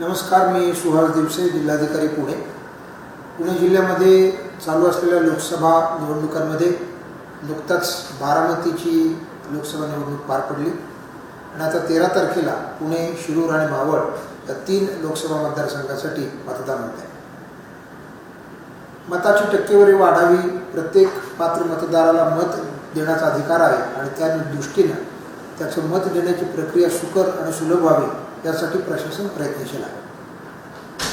नमस्कार मी सुहास दिवसे जिल्हाधिकारी पुणे. पुणे जिल्ह्यामध्ये चालू असलेल्या लोकसभा निवडणुकांमध्ये नुकताच बारामतीची लोकसभा निवडणूक पार पडली. आणि आता तेरा तारखेला पुणे शिरूर आणि मावळ या तीन लोकसभा मतदारसंघासाठी मतदान होत आहे. मताची टक्केवारी वाढावी प्रत्येक पात्र मतदाराला मत देण्याचा अधिकार आहे आणि त्या दृष्टीनं त्याचं मत देण्याची प्रक्रिया सुकर आणि सुलभ व्हावी यासाठी प्रशासन प्रयत्नशील आहे.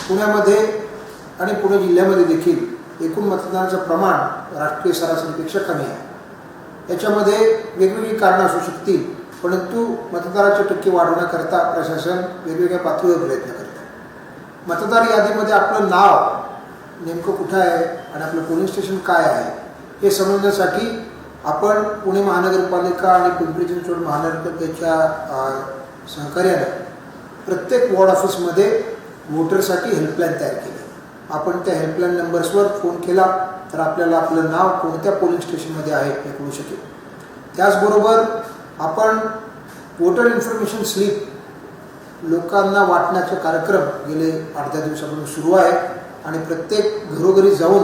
पुण्यामध्ये आणि पुणे जिल्ह्यामध्ये देखील एकूण मतदानाचं प्रमाण राष्ट्रीय सरासरीपेक्षा कमी आहे. याच्यामध्ये वेगवेगळी कारणं असू शकतील परंतु मतदाराचे टक्के वाढवण्याकरता प्रशासन वेगवेगळ्या पातळीवर प्रयत्न करत आहे. मतदार यादीमध्ये आपलं नाव नेमकं कुठं आहे आणि आपलं पोलिंग स्टेशन काय आहे हे समजण्यासाठी आपण पुणे महानगरपालिका आणि पिंपरी चिंचवड महानगरपालिकेच्या सहकार्यानं प्रत्येक वॉर्ड ऑफिसमध्ये वोटरसाठी हेल्पलाईन तयार केली. आपण त्या हेल्पलाईन नंबर्सवर फोन केला तर आपल्याला आपलं नाव कोणत्या पोलिंग स्टेशनमध्ये आहे हे कळू शकेल. त्याचबरोबर आपण वोटर इन्फॉर्मेशन स्लिप लोकांना वाटण्याचे कार्यक्रम गेले आठ दहा दिवसापासून सुरू आहे आणि प्रत्येक घरोघरी जाऊन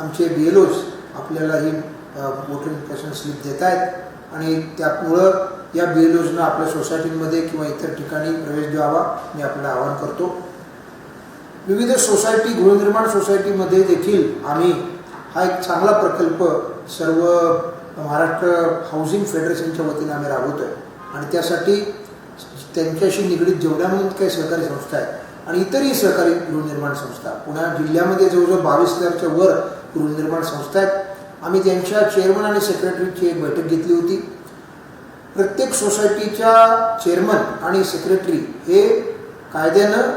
आमचे बी एल ओज आपल्याला ही वोटर इन्फॉर्मेशन स्लिप देत आहेत आणि त्यामुळं या बी योजना आपल्या सोसायटीमध्ये किंवा इतर ठिकाणी प्रवेश द्यावा मी आपल्याला आवाहन करतो. विविध सोसायटी गृहनिर्माण सोसायटीमध्ये देखील आम्ही हा एक चांगला प्रकल्प सर्व महाराष्ट्र हाऊसिंग फेडरेशनच्या वतीनं आम्ही राबवतोय. आणि त्यासाठी त्यांच्याशी निगडीत जेवढ्या म्हणून काही सहकारी संस्था आहेत आणि इतरही सहकारी गृहनिर्माण संस्था पुण्या जिल्ह्यामध्ये जवळजवळ बावीस हजारच्या वर गृहनिर्माण संस्था आहेत. आम्ही त्यांच्या चेअरमन आणि सेक्रेटरीची एक बैठक घेतली होती. प्रत्येक सोसायटीच्या चेअरमन आणि सेक्रेटरी हे कायद्यानं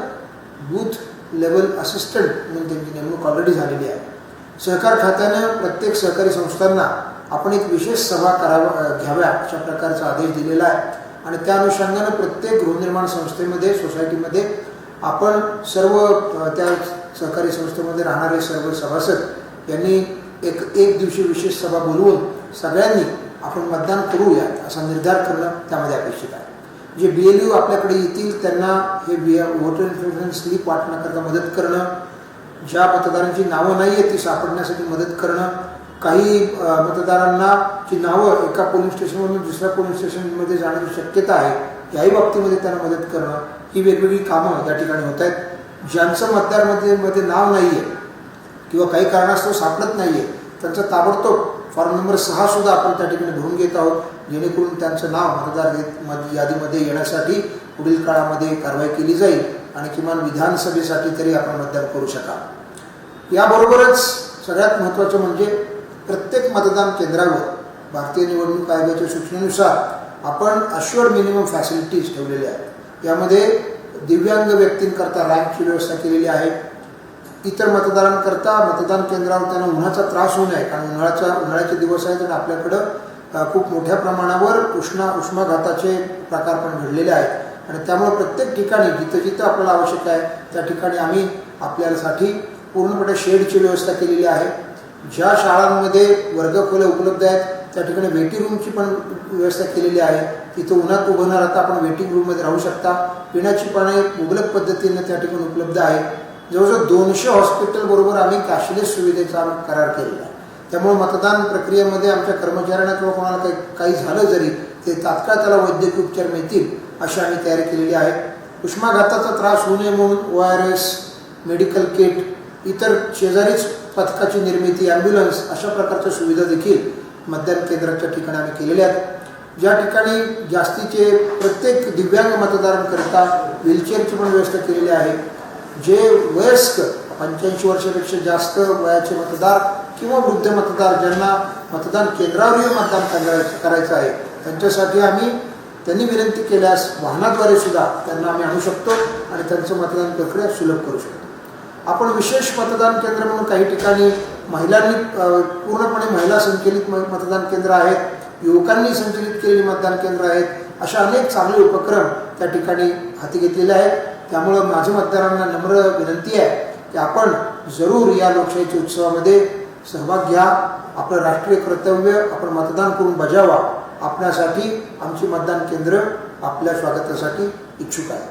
बूथ लेवल असिस्टंट म्हणून त्यांची नेमणूक ऑलरेडी झालेली आहे. सहकार खात्यानं प्रत्येक सहकारी संस्थांना आपण एक विशेष सभा करावा घ्याव्या अशा प्रकारचा आदेश दिलेला आहे. आणि त्या अनुषंगानं प्रत्येक गृहनिर्माण संस्थेमध्ये सोसायटीमध्ये आपण सर्व त्या सहकारी संस्थेमध्ये राहणारे सर्व सभासद यांनी एक एक दिवशी विशेष सभा बोलवून सगळ्यांनी आपण मतदान करूया असा निर्धार करणं त्यामध्ये अपेक्षित आहे. जे बी एल यू आपल्याकडे येतील त्यांना हे बी वोटर इन्फॉर्मेशन स्लिप वाटण्याकरता मदत करणं ज्या मतदारांची नावं नाही आहेत ती सापडण्यासाठी मदत करणं काही मतदारांना जी नावं एका पोलीस स्टेशनवरून दुसऱ्या पोलीस स्टेशनमध्ये जाण्याची शक्यता आहे याही बाबतीमध्ये त्यांना मदत करणं ही वेगवेगळी कामं या ठिकाणी होत आहेत. ज्यांचं मतदारमध्ये मध्ये नाव नाही आहे किंवा काही कारणास्तव सापडत नाही आहे त्यांचं ताबडतोब फॉर्म नंबर सहा सुद्धा आपण त्या ठिकाणी भरून घेत आहोत. जेणेकरून त्यांचं नाव मतदार यादीमध्ये येण्यासाठी पुढील काळामध्ये कारवाई केली जाईल आणि किमान विधानसभेसाठी तरी आपण मतदान करू शकाल. याबरोबरच सगळ्यात महत्त्वाचं म्हणजे प्रत्येक मतदान केंद्रावर भारतीय निवडणूक आयोगाच्या सूचनेनुसार आपण अश्युअर्ड मिनिमम फॅसिलिटीज ठेवलेल्या आहेत. यामध्ये दिव्यांग व्यक्तींकरता रँकची व्यवस्था केलेली आहे. इतर मतदारांकरता मतदान केंद्रावर त्यांना उन्हाचा त्रास होऊ नये कारण उन्हाळ्याचा उन्हाळ्याचे दिवस आहेत आणि आपल्याकडं खूप मोठ्या प्रमाणावर उष्णा उष्माघाताचे प्रकार पण घडलेले आहेत. आणि त्यामुळे प्रत्येक ठिकाणी जिथं जिथं आपल्याला आवश्यक आहे त्या ठिकाणी आम्ही आपल्यासाठी पूर्णपणे शेडची व्यवस्था केलेली आहे. ज्या शाळांमध्ये वर्गखोल्या उपलब्ध आहेत त्या ठिकाणी वेटिंग रूमची पण व्यवस्था केलेली आहे. तिथं उन्हात उभं न राहता आपण वेटिंग रूममध्ये राहू शकता. पिण्याची पाणी मुबलक पद्धतीनं त्या ठिकाणी उपलब्ध आहे. जवळजवळ दोनशे हॉस्पिटल बरोबर आम्ही कॅशलेस सुविधेचा करार केलेला आहे. त्यामुळे मतदान प्रक्रियेमध्ये आमच्या कर्मचाऱ्यांना किंवा कोणाला काही काही झालं जरी ते तात्काळ त्याला वैद्यकीय उपचार मिळतील अशी आम्ही तयारी केलेली आहे. उष्माघाताचा त्रास होऊ नये म्हणून O R S medical kit इतर शेजारीच पथकाची निर्मिती ॲम्ब्युलन्स अशा प्रकारच्या सुविधा देखील मतदान केंद्राच्या ठिकाणी आम्ही केलेल्या आहेत. ज्या ठिकाणी जास्तीचे प्रत्येक दिव्यांग मतदारांकरिता व्हीलचेअरची पण व्यवस्था केलेली आहे. जे वयस्क पंच्याऐंशी वर्षापेक्षा जास्त वयाचे मतदार किंवा वृद्ध मतदार ज्यांना मतदान केंद्रावरही मतदान करायचं करायचं आहे त्यांच्यासाठी आम्ही त्यांनी विनंती केल्यास वाहनाद्वारे सुद्धा त्यांना आम्ही आणू शकतो आणि त्यांचं मतदान प्रक्रिया सुलभ करू शकतो. आपण विशेष मतदान केंद्र म्हणून काही ठिकाणी महिलांनी पूर्णपणे महिला संचलित म- मतदान केंद्र आहेत युवकांनी संचलित केलेली मतदान केंद्र आहेत अशा अनेक चांगले उपक्रम त्या ठिकाणी हाती घेतलेले आहेत. त्यामुळं माझ्या मतदारांना नम्र विनंती आहे की आपण जरूर या लोकशाहीच्या उत्सवामध्ये सहभाग घ्या आपलं राष्ट्रीय कर्तव्य आपण मतदान करून बजावा. आपल्यासाठी आमची मतदान केंद्र आपल्या स्वागतासाठी इच्छुक आहे.